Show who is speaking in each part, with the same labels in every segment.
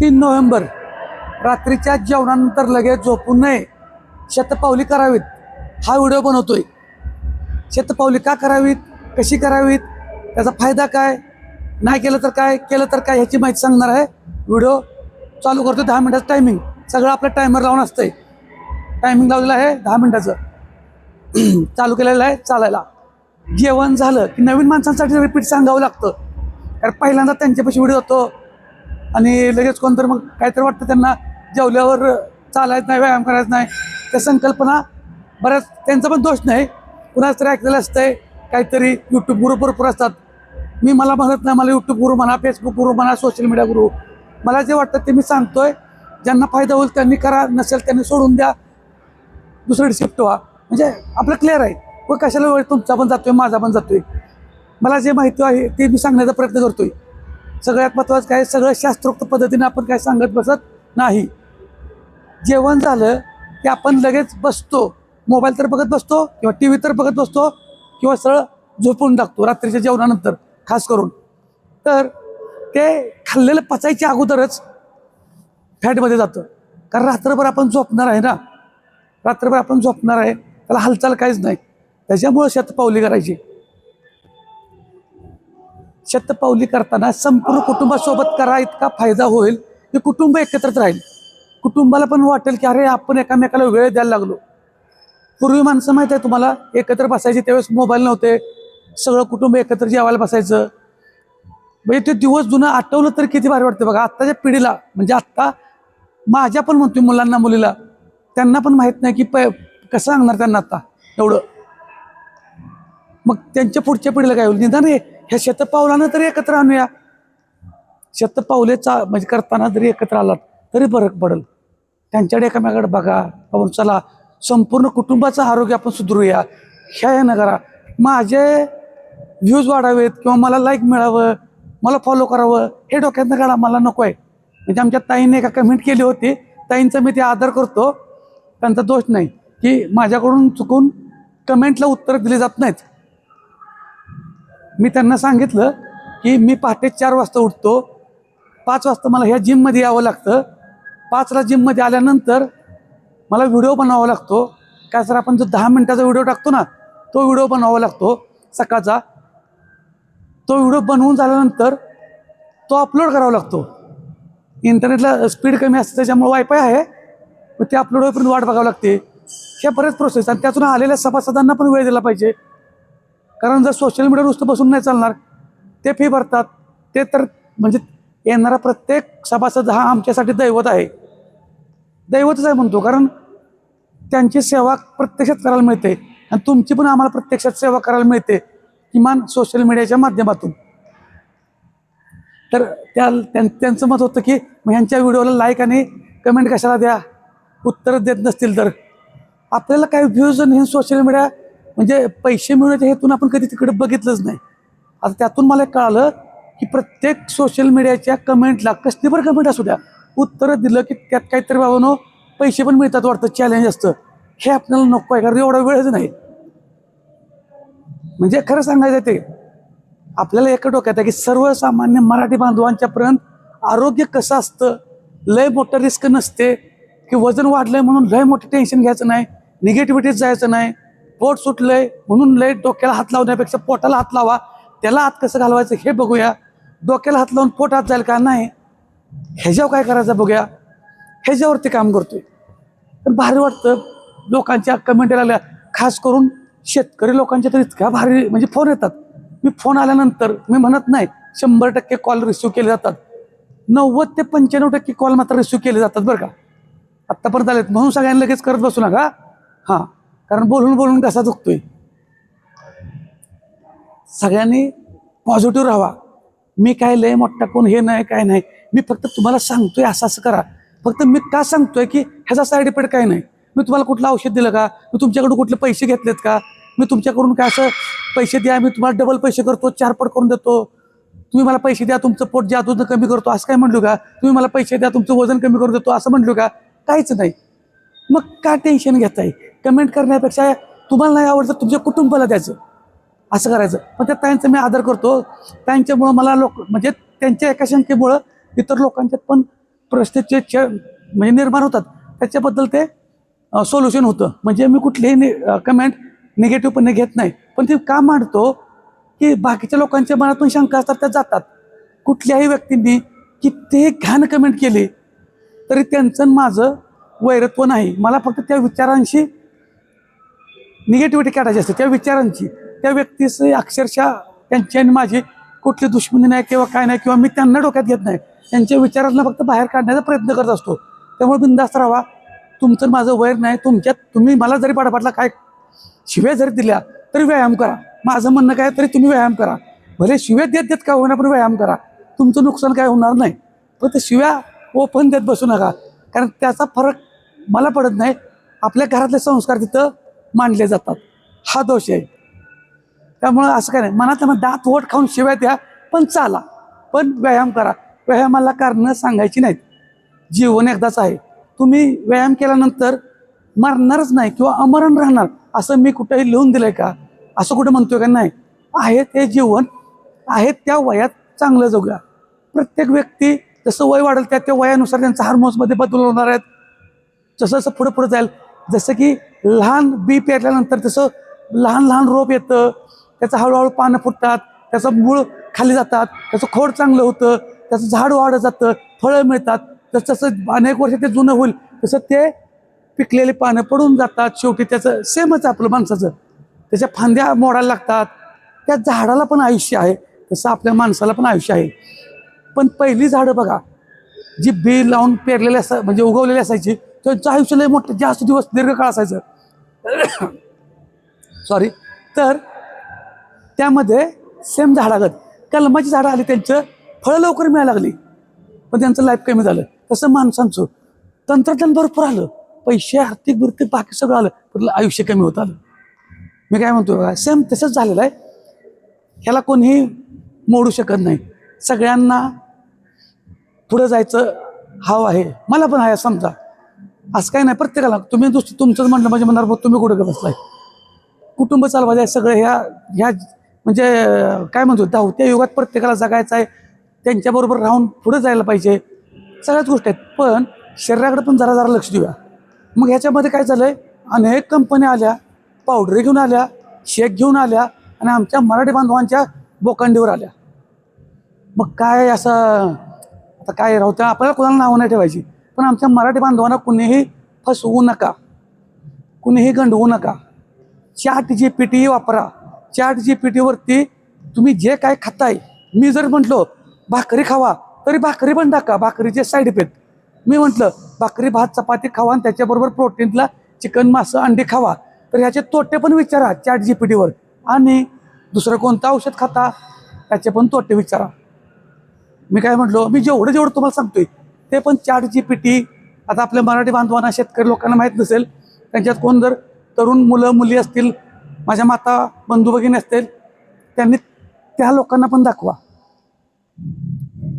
Speaker 1: तीन नोव्हेंबर रात्रीच्या जेवणानंतर लगेच झोपू नये. शतपावली करावीत. हा व्हिडिओ बनवतोय. शतपावली का करावीत? कशी करावीत? त्याचा फायदा काय? नाही केलं तर काय? केलं तर काय ह्याची माहिती सांगणार आहे. व्हिडिओ चालू करतो दहा मिनिटाचं टायमिंग सगळं आपलं टायमर लावून असतंय. टायमिंग लावलेलं आहे दहा मिनिटाचं. चालू केलेलं आहे चालायला. जेवण झालं की नवीन माणसांसाठी रिपीट सांगावं लागतं. कारण पहिल्यांदा त्यांच्यापाशी व्हिडिओ होतो. आणि लगेच कोणतरी मग काहीतरी वाटतं त्यांना जेवल्यावर चालायचं नाही व्यायाम करायचं नाही. त्या संकल्पना बऱ्याच त्यांचा पण दोष नाही. कुणाच तरी ऐकलेलं असतंय काहीतरी यूट्यूब गुरु भरपूर असतात. मी मला म्हणत नाही मला यूट्यूब गुरु म्हणा फेसबुक गुरु म्हणा सोशल मीडिया गुरु मला जे वाटतं ते मी सांगतोय. ज्यांना फायदा होईल त्यांनी करा नसेल त्यांनी सोडून द्या. दुसरीकडे शिफ्ट व्हा. म्हणजे आपलं क्लिअर आहे. व कशाला वेळ तुमचा पण जातोय माझा पण जातोय. मला जे माहिती आहे ते मी सांगण्याचा प्रयत्न करतोय. सगळ्यात महत्त्वाचं काय? सगळं शास्त्रोक्त पद्धतीने आपण काय सांगत बसत नाही. जेवण झालं की आपण लगेच बसतो. मोबाईल तर बघत बसतो किंवा टी व्ही तर बघत बसतो किंवा सरळ झोपून टाकतो रात्रीच्या जेवणानंतर खास करून. तर ते खाल्लेलं पचायच्या अगोदरच फॅटमध्ये जातं. कारण रात्रभर आपण झोपणार आहे ना? रात्रभर आपण झोपणार आहे त्याला हालचाल काहीच नाही. त्याच्यामुळं शेत पावली करायची. शतपावली करताना संपूर्ण कुटुंबासोबत करा इतका फायदा होईल की कुटुंब एकत्रच राहील. कुटुंबाला पण वाटेल की अरे आपण एकामेकाला वेळ द्यायला लागलो. पूर्वी माणसं माहीत आहे तुम्हाला एकत्र बसायचे त्यावेळेस मोबाईल नव्हते. सगळं कुटुंब एकत्र जेवायला बसायचं. म्हणजे ते दिवस जुनं आठवलं तर किती भारी वाटतं बघा. आत्ताच्या पिढीला म्हणजे आत्ता माझ्या पण म्हणतोय मुलांना मुलीला. त्यांना पण माहीत नाही की प कसं सांगणार त्यांना आता एवढं. मग त्यांच्या पुढच्या पिढीला काय होईल? निदान हे ह्या शतपावलानं तरी एकत्र आणूया. शतपावले चा म्हणजे करताना जरी एकत्र आलात तरी फरक पडेल. त्यांच्याकडे एकामेकाकडे बघा आपण चला. संपूर्ण कुटुंबाचं आरोग्य आपण सुधरूया. ह्या ह्यानं करा माझे व्ह्यूज वाढावेत किंवा मला लाईक मिळावं मला फॉलो करावं हे डोक्यातनं काढा मला नको आहे म्हणजे आमच्या ताईने एका कमेंट केली होती. ताईंचा मी ते आदर करतो. त्यांचा दोष नाही. की माझ्याकडून चुकून कमेंटला उत्तर दिली जात नाहीत. मी त्यांना सांगितलं की मी पहाटे चार वाजता उठतो. पाच वाजता मला ह्या जिममध्ये यावं लागतं. पाचला जिममध्ये आल्यानंतर मला व्हिडिओ बनवावा लागतो. काय सर आपण जो दहा मिनटाचा व्हिडिओ टाकतो ना तो व्हिडिओ बनवावा लागतो सकाळचा. तो व्हिडिओ बनवून झाल्यानंतर तो अपलोड करावा लागतो. इंटरनेटला स्पीड कमी असते त्याच्यामुळे वायफाय आहे. मग ते अपलोड होईपर्यंत वाट बघावं लागते. ह्या बरेच प्रोसेस आणि त्यातून आलेल्या सभासदांना पण वेळ दिला पाहिजे. कारण जर सोशल मीडियावर नुसतं बसून नाही चालणार ते फी भरतात. ते तर म्हणजे येणारा प्रत्येक सभासद हा आमच्यासाठी दैवत आहे. दैवतच आहे म्हणतो कारण त्यांची सेवा प्रत्यक्षात करायला मिळते. आणि तुमची पण आम्हाला प्रत्यक्षात सेवा करायला मिळते किमान सोशल मीडियाच्या माध्यमातून. तर त्या त्यां- त्यांचं मत होतं की मग ह्यांच्या व्हिडिओला लाईक आणि कमेंट कशाला द्या? उत्तरं देत नसतील तर. आपल्याला काय व्ह्यूज आणि हे सोशल मीडिया म्हणजे पैसे मिळवण्याच्या हेतून आपण कधी तिकडे बघितलंच नाही. आता त्यातून मला कळालं की प्रत्येक सोशल मीडियाच्या कमेंटला कसली पण कमेंट असू द्या उत्तरं दिलं की त्यात काहीतरी बाबांनो पैसे पण मिळतात वाटतं चॅलेंज असतं. हे आपल्याला नको आहे कारण एवढा वेळच नाही. म्हणजे खरं सांगायचं ते आपल्याला एका डोक्यात आहे की सर्वसामान्य मराठी बांधवांच्यापर्यंत आरोग्य कसं असतं लय मोठं रिस्क नसते की वजन वाढलंय म्हणून लय मोठं टेन्शन घ्यायचं नाही निगेटिव्हिटीत जायचं नाही. पोट सुटलंय म्हणून लय डोक्याला हात लावण्यापेक्षा पोटाला हात लावा. त्याला हात कसं घालवायचं हे बघूया. डोक्याला हात लावून पोट हात जाईल का? नाही. ह्याच्यावर काय करायचं बघूया. ह्याच्यावरती काम करतोय. पण भारी वाटतं. लोकांच्या कमेंट आल्या खास करून शेतकरी लोकांच्या तर इतक्या भारी म्हणजे फोन येतात. मी फोन आल्यानंतर मी म्हणत नाही शंभर टक्के कॉल रिसिव्ह केले जातात. नव्वद ते पंच्याण्णव टक्के कॉल मात्र रिसिव्ह केले जातात बरं का. आत्तापर्यंत आलेत. म्हणून सगळ्यांना लगेच करत बसू नका. हां. कारण बोलून बोलून कसा दुखतोय? सगळ्यांनी पॉझिटिव्ह राहा मी काय लय मोठा कोण हे नाही काय नाही. मी फक्त तुम्हाला सांगतोय असं असं करा. फक्त मी का सांगतोय की ह्याचा साईड इफेक्ट काय नाही? मी तुम्हाला कुठलं औषध दिलं का? मी तुमच्याकडून कुठले पैसे घेतलेत का? मी तुमच्याकडून काय असं पैसे द्या मी तुम्हाला डबल पैसे करतो चारपट करून देतो. तुम्ही मला पैसे द्या तुमचं पोट जादून कमी करतो असं काय म्हणलो का? तुम्ही मला पैसे द्या तुमचं वजन कमी करून देतो असं म्हणलो का? काहीच नाही. मग का टेन्शन घेताय? कमेंट करण्यापेक्षा तुम्हाला नाही आवडतं तुमच्या कुटुंबाला द्यायचं. असं करायचं. पण त्या ताईंचा मी आदर करतो. त्यांच्यामुळं मला लोक म्हणजे त्यांच्या एका शंकेमुळं इतर लोकांच्यात पण परिस्थितीचे छ म्हणजे निर्माण होतात. त्याच्याबद्दल ते सोल्युशन होतं. म्हणजे मी कुठलीही कमेंट निगेटिव्ह पण घेत नाही. पण ते का मांडतो की बाकीच्या लोकांच्या मनातून शंका असतात त्या जातात. कुठल्याही व्यक्तींनी कितीही घाण कमेंट केली तरी त्यांचं माझं वैरत्व नाही. मला फक्त त्या विचारांशी निगेटिव्हिटी काढायची असते त्या विचारांची. त्या व्यक्तीस अक्षरशः त्यांची आणि माझी कुठली दुश्मनी नाही किंवा काय नाही किंवा मी त्यांना डोक्यात घेत नाही. त्यांच्या विचारांना फक्त बाहेर काढण्याचा प्रयत्न करत असतो. त्यामुळे बिंदास्त राहा. तुमचं माझं वैर नाही तुमच्यात तुम्ही मला जरी पाठापाठला काय शिव्या जरी दिल्या तरी व्यायाम करा. माझं म्हणणं काय तरी तुम्ही व्यायाम करा. भले शिव्या देत देत का होईना पण व्यायाम करा. तुमचं नुकसान काय होणार नाही. पण ते शिव्या ओपन देत बसू नका. कारण त्याचा फरक मला पडत नाही. आपल्या घरातले संस्कार तिथं मांडले जातात. हा दोष आहे. त्यामुळं असं काय नाही. मनात मग दात वोट खाऊन शिव्या द्या पण चाला. पण व्यायाम करा. व्यायामाला कारणं सांगायची नाहीत. जीवन एकदाच आहे. तुम्ही व्यायाम केल्यानंतर मरणारच नाही किंवा अमरण राहणार असं मी कुठेही लिहून दिलंय का? असं कुठं म्हणतोय का? नाही. आहे ते जीवन आहे त्या वयात चांगलं जगूया. प्रत्येक व्यक्ती जसं वय वाढेल त्या त्या वयानुसार त्यांचा हार्मोन्समध्ये बदल होणार आहेत. जसं जसं पुढे पुढे जाईल. जसं की लहान बी पेरल्यानंतर तसं लहान लहान रोप येतं. त्याचं हळूहळू पानं फुटतात त्याचं मूळ खाली जातात त्याचं खोड चांगलं होतं त्याचं झाड वाढत जातं फळं मिळतात. जसं जसं अनेक वर्ष ते जुनं होईल तसं ते पिकलेले पानं पडून जातात. शेवटी त्याचं सेमच आपलं माणसाचं. त्याच्या फांद्या मोडायला लागतात. त्या झाडाला पण आयुष्य आहे तसं आपल्या माणसाला पण आयुष्य आहे. पण पहिली झाडं बघा जी बी लावून पेरलेली असा म्हणजे उगवलेली असायची त्यांचं आयुष्य लय मोठं जास्त दिवस दीर्घकाळ असायचं. सॉरी तर त्यामध्ये सेम झाडागत कलमाची झाडं आली त्यांचं फळं लवकर मिळायला लागली. पण त्यांचं लाईफ कमी झालं. तसं माणसांचं. तंत्रज्ञान भरपूर आलं. पैसे आर्थिक वृत्ती बाकी सगळं आलं. पण आयुष्य कमी होत आलं. मी काय म्हणतो बघा सेम तसंच झालेलं आहे. ह्याला कोणीही मोडू शकत नाही. सगळ्यांना पुढं जायचं हाव आहे. मला पण आहे समजा. असं काही नाही प्रत्येकाला. तुम्ही दुसरं तुमचंच म्हणलं म्हणजे म्हणणार तुम्ही कुठं बसलाय? कुटुंब चालवायचं आहे सगळं ह्या ह्या म्हणजे काय म्हणतो धावत्या युगात प्रत्येकाला जगायचं आहे त्यांच्याबरोबर राहून पुढे जायला पाहिजे. सगळ्याच गोष्टी आहेत पण शरीराकडे पण जरा जरा लक्ष देऊया. मग ह्याच्यामध्ये काय झालंय अनेक कंपन्या आल्या पावडरी घेऊन आल्या शेक घेऊन आल्या आणि आमच्या मराठी बांधवांच्या बोकांडीवर आल्या. मग काय असं आता काय राहू आपल्याला कोणाला नावं नाही ठेवायची. पण आमच्या मराठी बांधवांना कुणीही फसवू नका. कुणीही गंडवू नका. चॅट जी पी टी वापरा. चॅट जी पी टीवरती तुम्ही जे काय खाताय मी जर म्हटलो भाकरी खावा तरी भाकरी पण टाका. भाकरीचे साईड इफेक्ट मी म्हटलं भाकरी भात चपाती खावा आणि त्याच्याबरोबर प्रोटीनला चिकन मासं अंडी खावा. तर ह्याचे तोटे पण विचारा चॅट जी पी टीवर आणि दुसरं कोणतं औषध खाता त्याचे पण तोटे विचारा. मी काय म्हटलो मी जेवढं जेवढं तुम्हाला सांगतोय ते पण चॅट जी पी टी आता आपल्या मराठी बांधवांना शेतकरी लोकांना माहीत नसेल त्यांच्यात कोण जर तरुण मुलं मुली असतील माझ्या माता बंधू भगिनी असतील त्यांनी त्या लोकांना पण दाखवा.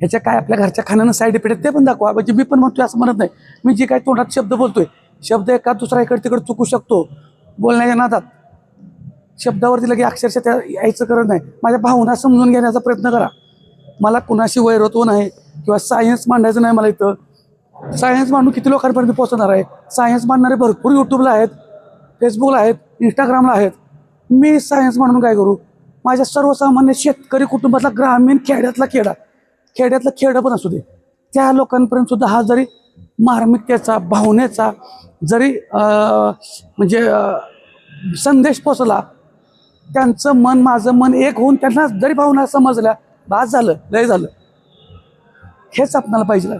Speaker 1: ह्याच्या काय आपल्या घरच्या खाण्यानं साईड इफेक्ट आहेत ते पण दाखवा. म्हणजे मी पण म्हणतोय असं म्हणत नाही. मी जे काय तोंडात शब्द बोलतोय शब्द एका दुसरा इकडे तिकडे चुकू शकतो बोलण्याच्या नादात. शब्दावरती लगे अक्षरशः त्या यायचं करत नाही. माझ्या भावना समजून घेण्याचा प्रयत्न करा. मला कुणाशी वैरत्व नाही किंवा सायन्स मांडायचं नाही मला इथं. सायन्स मांडून किती लोकांपर्यंत पोहोचणार आहे? सायन्स मांडणारे भरपूर यूट्यूबला आहेत फेसबुकला आहेत इंस्टाग्रामला आहेत. मी सायन्स मांडून काय करू? माझ्या सर्वसामान्य शेतकरी कुटुंबातला ग्रामीण खेड्यातला खेडा खेड्यातलं खेडं पण असू दे. त्या लोकांपर्यंत सुद्धा हा जरी मार्मिकतेचा भावनेचा जरी म्हणजे संदेश पोचला त्यांचं मन माझं मन एक होऊन त्यांना जरी भावना समजल्या बास झालं लय झालं. हेच आपणाला पाहिजे.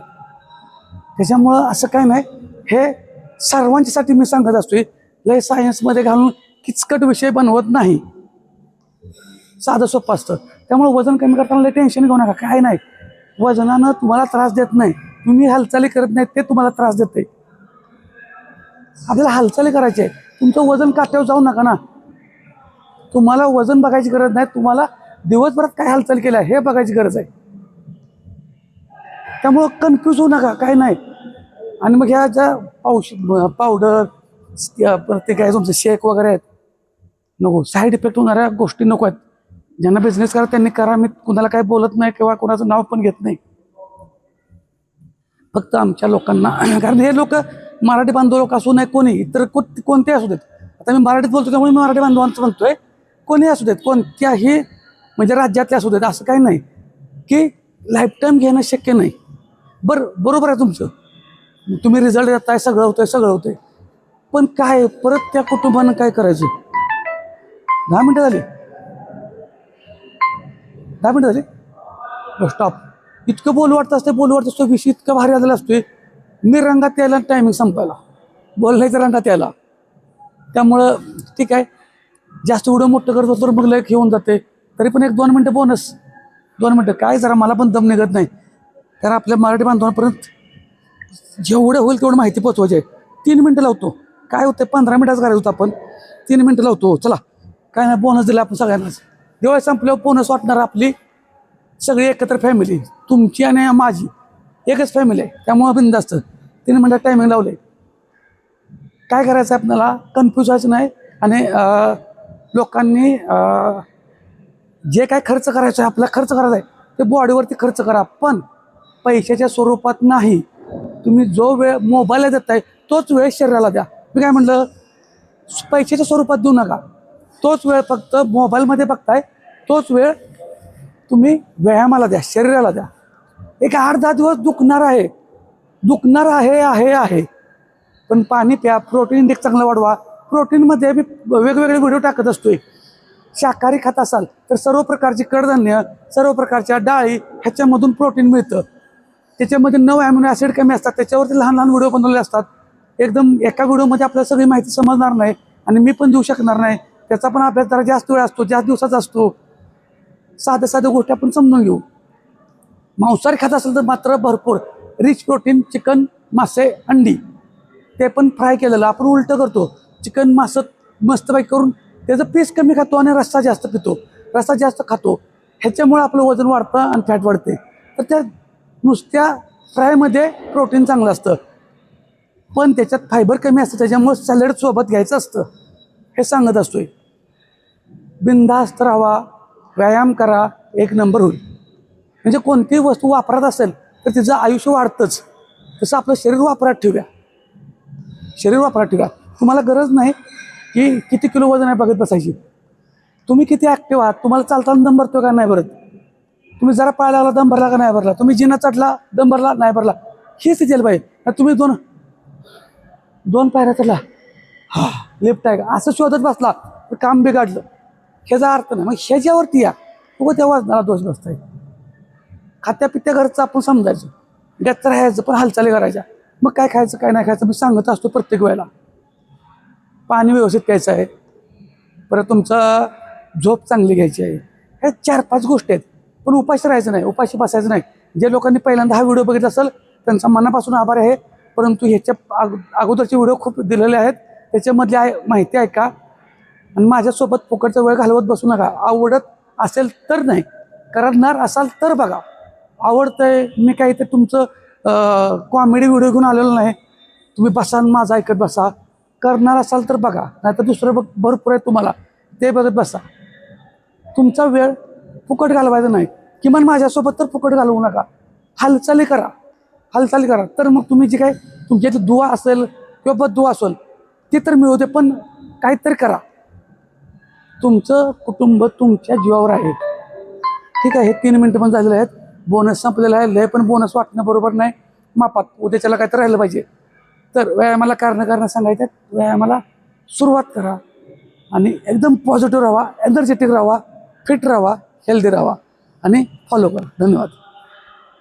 Speaker 1: त्याच्यामुळं असं काय नाही हे सर्वांच्यासाठी मी सांगत असतोय लय सायन्समध्ये घालून किचकट विषय बनवत नाही. साधं सोपं असतं. त्यामुळे वजन कमी करताना लय टेन्शन घेऊ नका काय नाही. वजनानं तुम्हाला त्रास देत नाही. तुम्ही हालचाली करत नाहीत ते तुम्हाला त्रास देते आपल्याला हालचाली करायची आहे. तुमचं वजन काट्यावर जाऊ नका ना. तुम्हाला वजन बघायची गरज नाही तुम्हाला दिवसभरात काय हालचाल केल्या हे बघायची गरज आहे. त्यामुळं कन्फ्यूज होऊ नका काय नाही. आणि मग ह्या ज्या औष पावडर परत ते काय तुमचं शेक वगैरे आहेत. नको साईड इफेक्ट होणाऱ्या गोष्टी नको आहेत. ज्यांना बिझनेस करा त्यांनी करा. मी कुणाला काय बोलत नाही किंवा कोणाचं नाव पण घेत नाही. फक्त आमच्या लोकांना कारण हे लोक मराठी बांधव लोक असू नये कोणी इतर को कोणते असू देत. आता मी मराठीत बोलतो त्यामुळे मी मराठी बांधवांचं म्हणतोय कोणी असू देत. कोणत्याही म्हणजे राज्यातले असू देत असं काही नाही. की लाईफटाईम घेणं शक्य नाही. बरं बरोबर आहे तुमचं. तुम्ही रिझल्ट देताय सगळं होतंय सगळं होतंय. पण काय परत त्या कुटुंबानं काय करायचं? दहा मिनटं झाली. दहा मिनटं झाली? स्टॉप इतकं बोल वाटत असतं बोल वाटत असतो विषय इतकं भारी आलेला असतोय. मी रंगात यायला टायमिंग संपायला बोलायचं रंगात यायला. त्यामुळं ठीक आहे. जास्त एवढं मोठं करत असतो तर मग लय घेऊन जाते. तरी पण एक दोन मिनटं बोनस. दोन मिनटं. काय जरा मला पण दम निघत नाही. कारण आपल्या मराठी बांधवांपर्यंत जेवढं होईल तेवढं माहिती पोचवायची आहे. तीन मिनटं लावतो. काय होतं पंधरा मिनटाचं करायचं होतं आपण. तीन मिनटं लावतो. चला. काय नाही बोनस दिला आपण सगळ्यांनाच. दिवाळी संपल्यावर बोनस वाटणार आपली. सगळी एकत्र फॅमिली तुमची आणि माझी. एकच फॅमिली आहे. त्यामुळं बिंदास्त तीन मिनटात टायमिंग लावले. काय करायचं आहे आपल्याला? कन्फ्यूज व्हायचं नाही. आणि लोकांनी जे काय खर्च करायचं आहे आपला खर्च करायचा आहे ते बॉडीवरती खर्च करा. पण पैशाच्या स्वरूपात नाही. तुम्ही जो वेळ मोबाईलला देताय तोच वेळ शरीराला द्या. मी काय म्हटलं पैशाच्या स्वरूपात देऊ नका. तोच वेळ फक्त मोबाईलमध्ये बघताय तोच वेळ तुम्ही व्यायामाला द्या शरीराला द्या. एक आठ दहा दिवस दुखणार आहे. दुखणार आहे आहे आहे. पण पाणी प्या प्रोटीन इंडेक्स चांगला वाढवा. प्रोटीनमध्ये मी वेगवेगळे व्हिडिओ टाकत असतोय. शाकाहारी खात असाल तर सर्व प्रकारची कडधान्य सर्व प्रकारच्या डाळी ह्याच्यामधून प्रोटीन मिळतं. त्याच्यामध्ये नऊ ॲमिनो ॲसिड कमी असतात त्याच्यावरती लहान लहान व्हिडिओ बनवले असतात. एकदम एका व्हिडिओमध्ये आपल्याला सगळी माहिती समजणार नाही आणि मी पण देऊ शकणार नाही. त्याचा पण अभ्यास जरा जास्त वेळ असतो जास्त दिवसाचा असतो. साध्या साध्या गोष्टी आपण समजून घेऊ. मांसाहारी खात असेल तर मात्र भरपूर रिच प्रोटीन चिकन मासे अंडी. ते पण फ्राय केलेलं आपण उलटं करतो. चिकन मासं मस्तपैकी करून त्याचं पीस कमी खातो आणि रस्सा जास्त पितो. रस्सा जास्त खातो. ह्याच्यामुळे आपलं वजन वाढतं आणि फॅट वाढते. तर त्या नुसत्या फ्रायमध्ये प्रोटीन चांगलं असतं. पण त्याच्यात फायबर कमी असतं त्याच्यामुळे सॅलड सोबत घ्यायचं असतं. हे सांगत असतोय. बिनधास्त राहावा व्यायाम करा एक नंबर होईल. म्हणजे कोणतीही वस्तू वापरत असेल तर तिचं आयुष्य वाढतंच. तसं आपलं शरीर वापरात ठेवूया. शरीर वापरात ठेवूया. तुम्हाला गरज नाही की किती किलो वजन आहे बघत बसायची? तुम्ही किती ॲक्टिव्ह आहात? तुम्हाला चालताना दम भरतो का? नाही भरत. तुम्ही जरा पाय लागला दम भरला का? नाही भरला. तुम्ही जिना चढला दम भरला नाही भरला. हेच स्थिती पाहिजे तुम्ही दोन दोन पायऱ्या चढला. हा लिफ्ट आहे का? असं शोधत बसला तर काम बिघडलं. ह्याचा अर्थ नाही. मग ह्याच्यावरती या. उगं त्या वजनाला दोष बसताय खात्या पित्या घरचं आपण समजायचं. गच्च राहायचं पण हालचाली करायच्या. मग काय खायचं काय नाही खायचं मी सांगत असतो प्रत्येक वेळेला. पाणी व्यवस्थित प्यायचं आहे. परत तुमचं झोप चांगली घ्यायची आहे. ह्या चार पाच गोष्टी आहेत. पण उपाशी राहायचं नाही उपाशी बसायचं नाही. जे लोकांनी पहिल्यांदा हा व्हिडिओ बघितला असेल त्यांचा मनापासून आभार आहे. परंतु ह्याच्या अग अगोदरचे व्हिडिओ खूप दिलेले आहेत. त्याच्यामधली आहे माहिती आहे का आणि माझ्यासोबत फुकटचा वेळ घालवत बसू नका. आवडत असेल तर नाही. करणार असाल तर बघा. आवडतंय मी काही ते तुमचं कॉमेडी व्हिडिओ घेऊन आलेलो नाही. तुम्ही बसा आणि ऐकत बसा. करणार असाल तर बघा नाहीतर दुसरं बघ भरपूर आहे तुम्हाला. ते बघत बसा. तुमचा वेळ फुकट घालवायचा नाही. किमान माझ्यासोबत तर फुकट घालवू नका. हालचाली करा. हालचाली करा. तर मग तुम्ही जे काय तुमच्या इथे दुवा असेल किंवा बद्दुवा असेल ते तर मिळू दे पण काहीतरी करा. तुमचं कुटुंब तुमच्या जीवावर आहे. ठीक आहे हे तीन मिनटं पण झालेले आहेत. बोनस संपलेला आहे. लय पण बोनस वाटणं बरोबर नाही. मापात उद्याच्याला काय तर राहिलं पाहिजे. तर व्यायामाला कारणं कारणं सांगायचं व्यायामाला सुरुवात करा. आणि एकदम पॉझिटिव्ह राहा एनर्जेटिक राहा फिट राहा हेल्दी राहा. आणि फॉलो करा. धन्यवाद.